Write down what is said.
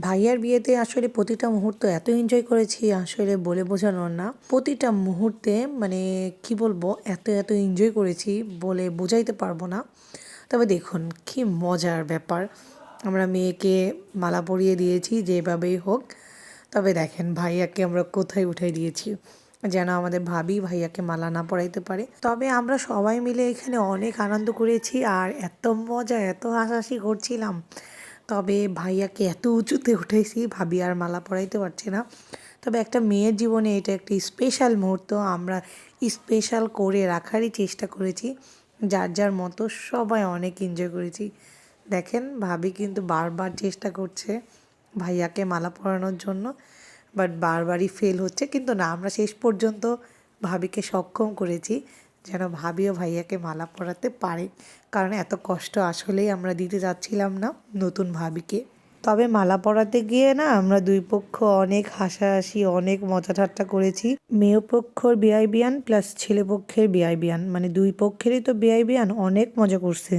ভাইয়ার বিয়েতে আসলে প্রতিটা মুহূর্ত এত এনজয় করেছি, আসলে বলে বোঝানোর না। প্রতিটা মুহূর্তে মানে কি বলব, এত এত এনজয় করেছি বলে বোঝাইতে পারব না। তবে দেখুন, কি মজার ব্যাপার। আমরা মেয়েকে মালা পরিয়ে দিয়েছি যেভাবেই হোক। তবে দেখেন, ভাইয়াকে আমরা কোথায় উঠাই দিয়েছি? যেন আমাদের ভাবি ভাইয়াকে মালা না পরাইতে পারে। তবে আমরা সবাই মিলে এখানে অনেক আনন্দ করেছি আর এত মজা, এত হাসাহাসি করছিলাম। তবে ভাইয়াকে এত উঁচুতে উঠেছি, ভাবি আর মালা পরাইতে পারছি না। তবে একটা মেয়ের জীবনে এটা একটি স্পেশাল মুহূর্ত। আমরা স্পেশাল করে রাখারই চেষ্টা করেছি। যার যার মতো সবাই অনেক এনজয় করেছি। দেখেন, ভাবি কিন্তু বারবার চেষ্টা করছে ভাইয়াকে মালা পরানোর জন্য বাট বারবারই ফেল হচ্ছে। কিন্তু না, আমরা শেষ পর্যন্ত ভাবিকে সক্ষম করেছি। যেন ভাবিও ভাইয়াকে মালা পরাতে পারে। কারণ এত কষ্ট আসলেই আমরা দিতে যাচ্ছিলাম না নতুন ভাবিকে। তবে মালা পরাতে গিয়ে না আমরা দুই পক্ষ অনেক হাসাহাসি, অনেক মজা ঠাট্টা করেছি। মেয়ে পক্ষর বিআই বিয়ান প্লাস ছেলে পক্ষের বিআই বিয়ান মানে দুই পক্ষেরই তো বিআই বিয়ান অনেক মজা করছে।